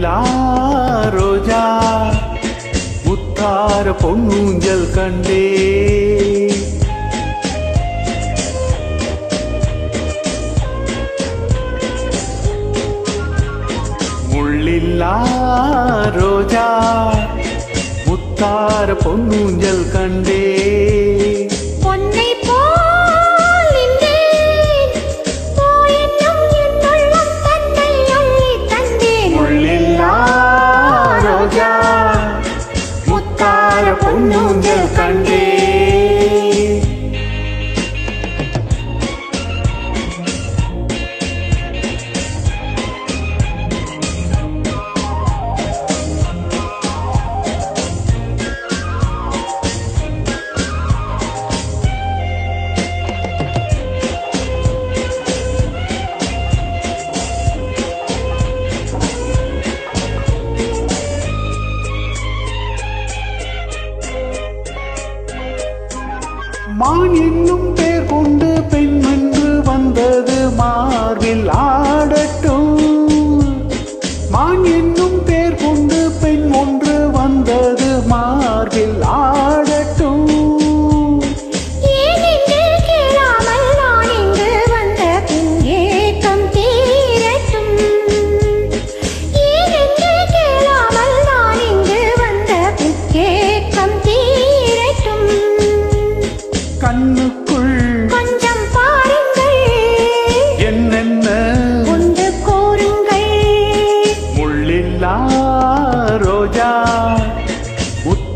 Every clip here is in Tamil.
நிலா ரோஜா முத்தார பொன்னூஞ்சல் கண்டே. முள்ளில்லா ரோஜா முத்தார பொன்னூஞ்சல் கண்டே. பொண்ணுங்க கண்டே மான் என்னும் பேர் கொண்டு பெண் என்று வந்தது மார்பில் ஆடட்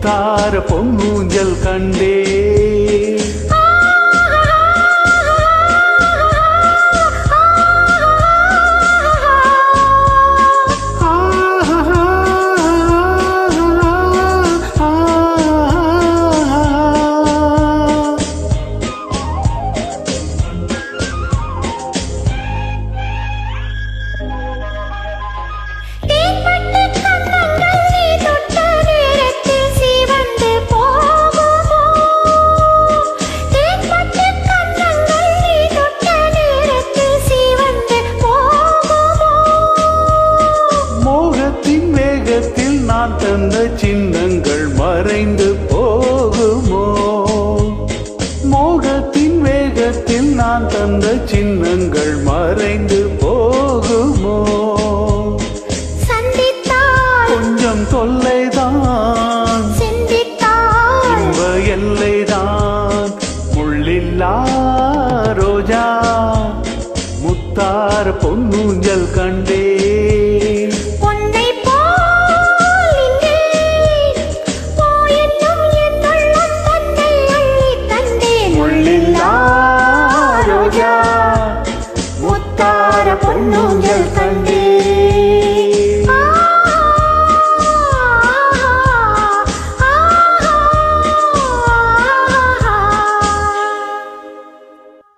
முத்தார பொன்னூஞ்சல் கண்டே. பொன்னூஞ்சல் கண்டே.